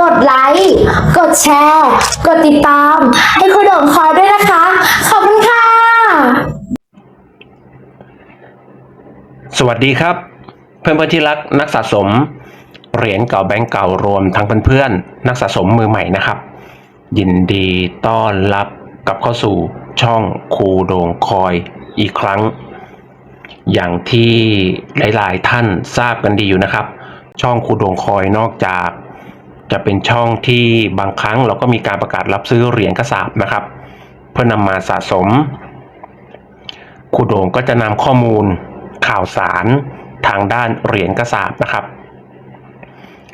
กดไลค์ กดแชร์ กดติดตาม ให้คุณโด่งคอยด้วยนะคะ ขอบคุณค่ะ สวัสดีครับ เพื่อนเพื่อนที่รักนักสะสม เหรียญเก่าแบงก์เก่ารวมทั้งเพื่อนๆนักสะสมมือใหม่นะครับ ยินดีต้อนรับกลับเข้าสู่ช่องครูโด่งคอยอีกครั้ง อย่างที่หลายๆท่านทราบกันดีอยู่นะครับ ช่องครูโด่งคอยนอกจาก จะเป็นช่องที่บางครั้งเราก็มีการประกาศรับซื้อเหรียญกระสาบนะครับ เพื่อนำมาสะสมครูโด่งก็จะนำข้อมูลข่าวสารทางด้านเหรียญกระสาบนะครับ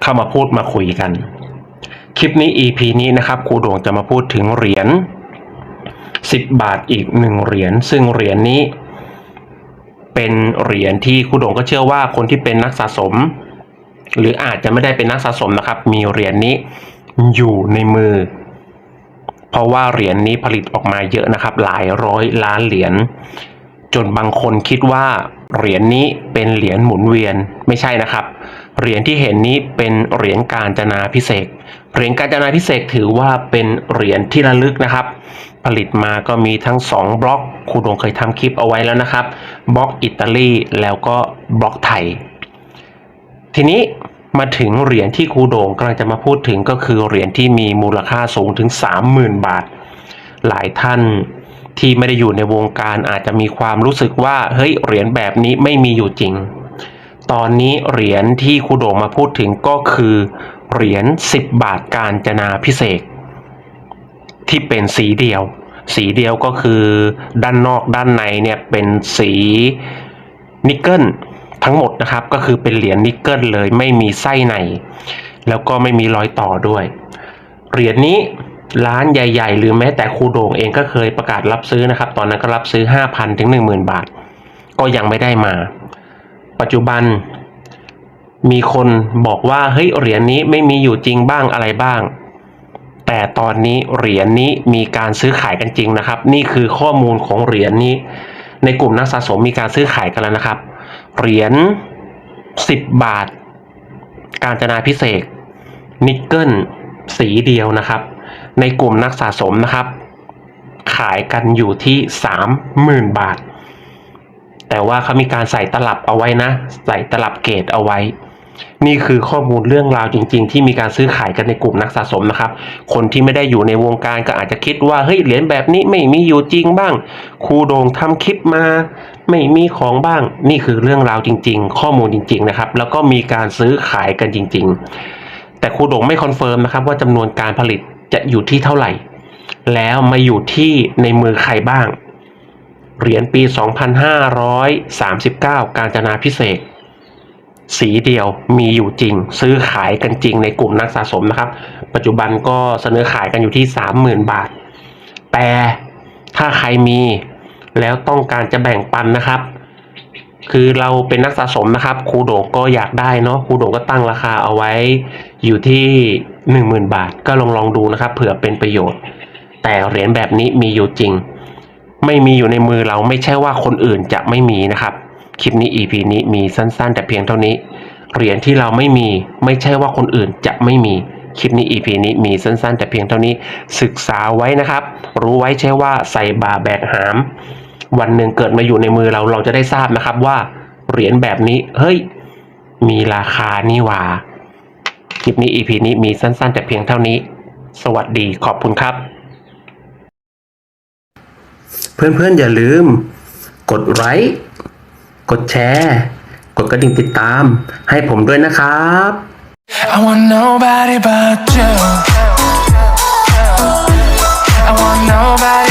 เข้ามาพูดมาคุยกัน คลิปนี้ EP นี้นะครับครูโด่งจะมาพูดถึงเหรียญ10 บาทอีกหนึ่งเหรียญซึ่งเหรียญนี้ เป็นเหรียญที่ครูโด่งก็เชื่อว่าคนที่เป็นนักสะสม หรืออาจจะไม่ได้เป็นนักสะสมนะครับ มีเหรียญนี้อยู่ในมือ เพราะว่าเหรียญนี้ผลิตออกมาเยอะนะครับ หลายร้อยล้านเหรียญจนบางคนคิดว่าเหรียญนี้เป็นเหรียญหมุนเวียนไม่ใช่นะครับ เหรียญที่เห็นนี้เป็นเหรียญการจนาพิเศษเหรียญการจนาพิเศษถือว่าเป็นเหรียญที่ระลึกนะครับ ผลิตมาก็มีทั้ง 2 บล็อกครูดงเคยทำคลิปเอาไว้แล้วนะครับ บล็อกอิตาลีแล้วก็บล็อกไทย ทีนี้ มาถึงเหรียญที่ครูโด่งกำลังจะมาพูดถึงก็คือเหรียญที่มีมูลค่าสูงถึง 30,000 บาท หลายท่านที่ไม่ได้อยู่ในวงการอาจจะมีความรู้สึกว่าเฮ้ยเหรียญแบบนี้ไม่มีอยู่จริง ตอนนี้เหรียญที่ครูโด่งมาพูดถึงก็คือเหรียญ10 บาทการจนาพิเศษ ที่เป็นสีเดียว สีเดียวก็คือด้านนอกด้านในเนี่ยเป็นสีนิกเกิล ทั้งหมดนะครับก็คือเป็นเหรียญนิกเกิลเลยไม่มีไส้ใน แล้วก็ไม่มีรอยต่อด้วย เหรียญนี้ร้านใหญ่ ๆ หรือแม้แต่ครูโด่งเองก็เคยประกาศรับซื้อนะครับ ตอนนั้นก็รับซื้อ 5,000 ถึง 10,000 บาท ก็ยังไม่ได้มา ปัจจุบันมีคนบอกว่าเฮ้ยเหรียญนี้ไม่มีอยู่จริงบ้างอะไรบ้าง แต่ตอนนี้เหรียญนี้มีการซื้อขายกันจริงนะครับ นี่คือข้อมูลของเหรียญนี้ ในกลุ่มนักสะสมมีการซื้อขายกันแล้วนะครับ เหรียญ10บาท การจนาพิเศษนิกเกิลสีเดียวนะครับ ในกลุ่มนักสะสมนะครับ ขายกันอยู่ที่30,000บาท แต่ว่าเขามีการใส่ตลับเอาไว้นะ ใส่ตลับเกรดเอาไว้ นี่คือข้อมูลเรื่องราวจริง ๆ ที่มีการซื้อขายกันในกลุ่มนักสะสมนะครับ คนที่ไม่ได้อยู่ในวงการก็อาจจะคิดว่าเฮ้ยเหรียญแบบนี้ไม่มีอยู่จริงบ้างครูโด่งทำคลิปมา ไม่มีของบ้าง นี่คือเรื่องราวจริง ๆ ข้อมูลจริง ๆ นะครับ แล้วก็มีการซื้อขายกันจริง ๆ แต่ครูโด่งไม่คอนเฟิร์มนะครับว่าจำนวนการผลิตจะอยู่ที่เท่าไหร่ แล้วมาอยู่ที่ในมือใครบ้าง เหรียญปี 2539 การจนาพิเศษ สีเดียวมีอยู่จริง ซื้อขายกันจริงในกลุ่มนักสะสมนะครับ ปัจจุบันก็เสนอขายกันอยู่ที่ 30,000 บาท แต่ถ้าใครมีแล้วต้องการจะแบ่งปันนะครับ คือเราเป็นนักสะสมนะครับครูโดก็อยากได้เนาะครูโดก็ตั้งราคาเอาไว้อยู่ที่ 10,000 บาท ก็ลองลองดูนะครับ เผื่อเป็นประโยชน์ แต่เหรียญแบบนี้มีอยู่จริง ไม่มีอยู่ในมือเราไม่ใช่ว่าคนอื่นจะไม่มีนะครับ คลิปนี้ EP นี้มีสั้นๆ แต่เพียงเท่านี้ เหรียญที่เราไม่มีไม่ใช่ว่าคนอื่นจะไม่มี คลิปนี้ EP นี้มีสั้นๆ แต่เพียงเท่านี้ ศึกษาไว้นะครับ รู้ไว้ใช่ว่าใส่บาแบกหาม วันหนึ่งเกิดมาอยู่ในมือเราเราจะได้ทราบนะครับว่าเหรียญแบบนี้ เฮ้ย มีราคานี่หว่า คลิปนี้ EP นี้มีสั้นๆ แต่เพียงเท่านี้ สวัสดีขอบคุณครับ เพื่อนๆอย่าลืม กดไลค์ กดแชร์ กดกระดิ่งติดตาม ให้ผมด้วยนะครับ I want nobody but you. I want nobody